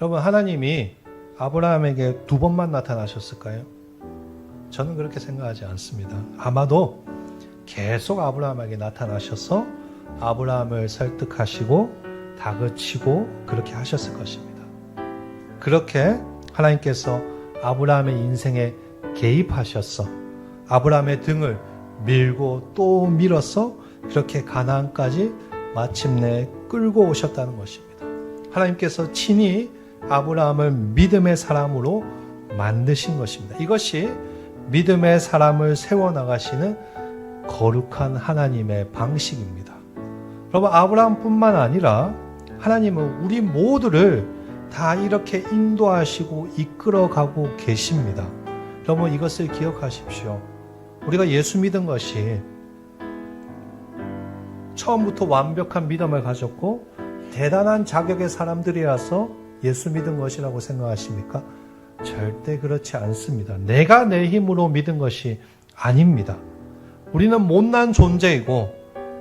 여러분 하나님이 아브라함에게 두 번만 나타나셨을까요? 저는 그렇게 생각하지 않습니다. 아마도 계속 아브라함에게 나타나셔서 아브라함을 설득하시고 다그치고 그렇게 하셨을 것입니다. 그렇게 하나님께서 아브라함의 인생에 개입하셔서 아브라함의 등을 밀고 또 밀어서 그렇게 가나안까지 마침내 끌고 오셨다는 것입니다. 하나님께서 친히 아브라함을 믿음의 사람으로 만드신 것입니다. 이것이 믿음의 사람을 세워 나가시는 거룩한 하나님의 방식입니다. 여러분 아브라함뿐만 아니라 하나님은 우리 모두를 다 이렇게 인도하시고 이끌어가고 계십니다. 여러분 이것을 기억하십시오. 우리가 예수 믿은 것이 처음부터 완벽한 믿음을 가졌고 대단한 자격의 사람들이라서 예수 믿은 것이라고 생각하십니까? 절대 그렇지 않습니다. 내가 내 힘으로 믿은 것이 아닙니다. 우리는 못난 존재이고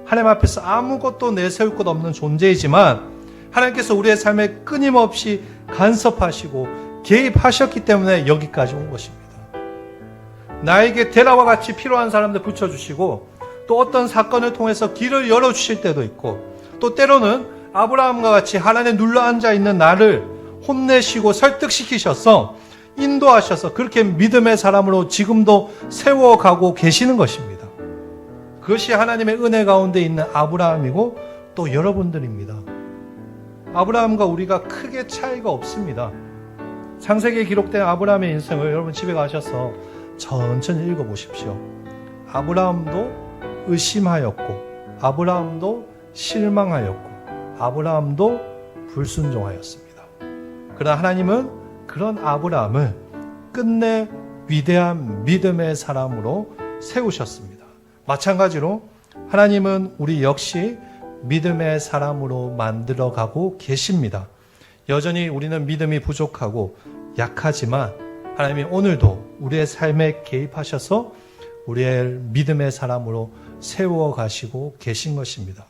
하나님 앞에서 아무것도 내세울 것 없는 존재이지만 하나님께서 우리의 삶에 끊임없이 간섭하시고 개입하셨기 때문에 여기까지 온 것입니다. 나에게 데라와 같이 필요한 사람들 붙여주시고 또 어떤 사건을 통해서 길을 열어주실 때도 있고 또 때로는 아브라함과 같이 하나님에 눌러 앉아 있는 나를 혼내시고 설득시키셔서 인도하셔서 그렇게 믿음의 사람으로 지금도 세워가고 계시는 것입니다. 그것이 하나님의 은혜 가운데 있는 아브라함이고 또 여러분들입니다. 아브라함과 우리가 크게 차이가 없습니다. 창세기에 기록된 아브라함의 인생을 여러분 집에 가셔서 천천히 읽어보십시오. 아브라함도 의심하였고, 아브라함도 실망하였고, 아브라함도 불순종하였습니다. 그러나 하나님은 그런 아브라함을 끝내 위대한 믿음의 사람으로 세우셨습니다. 마찬가지로 하나님은 우리 역시 믿음의 사람으로 만들어 가고 계십니다. 여전히 우리는 믿음이 부족하고 약하지만 하나님이 오늘도 우리의 삶에 개입하셔서 우리의 믿음의 사람으로 세워 가시고 계신 것입니다.